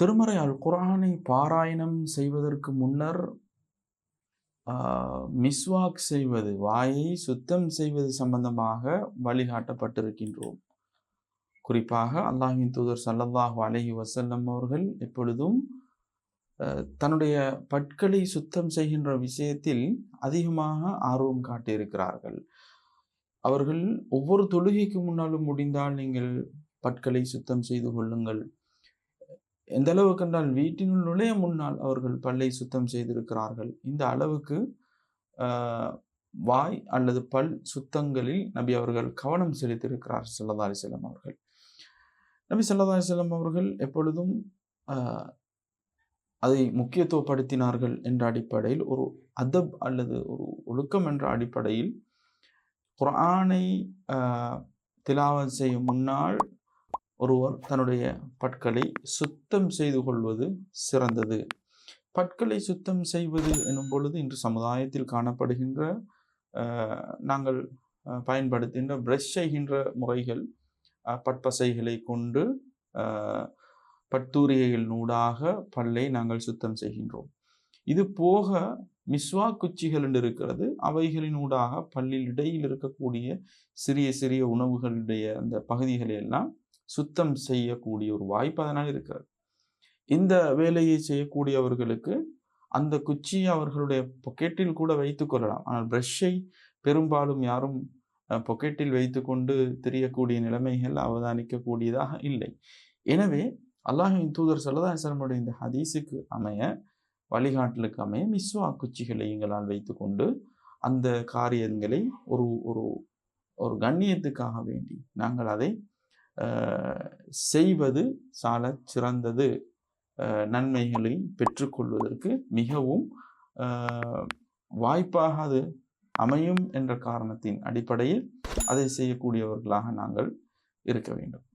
திருமறை அல் குரானை பாராயணம் செய்வதற்கு முன்னர் மிஸ்வாக் செய்வது வாயை சுத்தம் செய்வது சம்பந்தமாக வழிகாட்டப்பட்டிருக்கின்றோம். குறிப்பாக அல்லாஹின் தூதர் சல்லல்லாஹு அலஹி வசல்லம் அவர்கள் எப்பொழுதும் தன்னுடைய பற்களை சுத்தம் செய்கின்ற விஷயத்தில் அதிகமாக ஆர்வம் காட்டியிருக்கிறார்கள். அவர்கள் ஒவ்வொரு தொழுகைக்கு முன்னாலும் முடிந்தால் நீங்கள் பற்களை சுத்தம் செய்து கொள்ளுங்கள். எந்த அளவுக்கு என்றால் வீட்டினுள் நுழைய முன்னால் அவர்கள் பல்லை சுத்தம் செய்திருக்கிறார்கள். இந்த அளவுக்கு வாய் அல்லது பல் சுத்தங்களில் நபி அவர்கள் கவனம் செலுத்தியிருக்கிறார் ஸல்லல்லாஹு அலைஹி அவர்கள். நபி ஸல்லல்லாஹு அலைஹி அவர்கள் எப்பொழுதும் அதை முக்கியத்துவப்படுத்தினார்கள் என்ற அடிப்படையில் ஒரு அதப் அல்லது ஒரு ஒழுக்கம் என்ற அடிப்படையில் குரானை திலாவன் செய்யும் முன்னால் ஒருவர் தன்னுடைய பற்களை சுத்தம் செய்து கொள்வது சிறந்தது. பற்களை சுத்தம் செய்வது எனும் பொழுது இன்று சமுதாயத்தில் காணப்படுகின்ற ஆஹ், நாங்கள் பயன்படுத்துகின்ற பிரஷ் செய்கின்ற முறைகள் பட்பசைகளை கொண்டு ஆஹ், பட்டூரிகைகள் நூடாக பல்லை நாங்கள் சுத்தம் செய்கின்றோம். இது போக மிஸ்வா குச்சிகள் என்று இருக்கிறது. அவைகளின் ஊடாக பல்லில் இடையில் இருக்கக்கூடிய சிறிய சிறிய உணவுகளுடைய அந்த பகுதிகளை எல்லாம் சுத்தம் செய்யக்கூடிய ஒரு வாய்ப்பு அதனால் இருக்கிறது இந்த வேலையை செய்யக்கூடியவர்களுக்கு அந்த குச்சியை அவர்களுடைய பொக்கெட்டில் கூட வைத்துக் கொள்ளலாம். ஆனால் பிரஷ்ஷை பெரும்பாலும் யாரும் அஹ், பொக்கெட்டில் வைத்துக்கொண்டு தெரியக்கூடிய நிலைமைகள் அவதானிக்கக்கூடியதாக இல்லை. எனவே அல்லாஹின் தூதர் சல்லல்லாஹு இந்த ஹதீஸுக்கு அமைய வழிகாட்டலுக்கு அமைய மிஸ்வா குச்சிகளை எங்களால் வைத்துக்கொண்டு அந்த காரியங்களை ஒரு ஒரு ஒரு கண்ணியத்துக்காக வேண்டி நாங்கள் அதை செய்வது சால சிறந்தது. நன்மைகளை பெற்றுக்கொள்வதற்கு மிகவும் வாய்ப்பாக அது அமையும் என்ற காரணத்தின் அடிப்படையில் அதை செய்யக்கூடியவர்களாக நாங்கள் இருக்க வேண்டும்.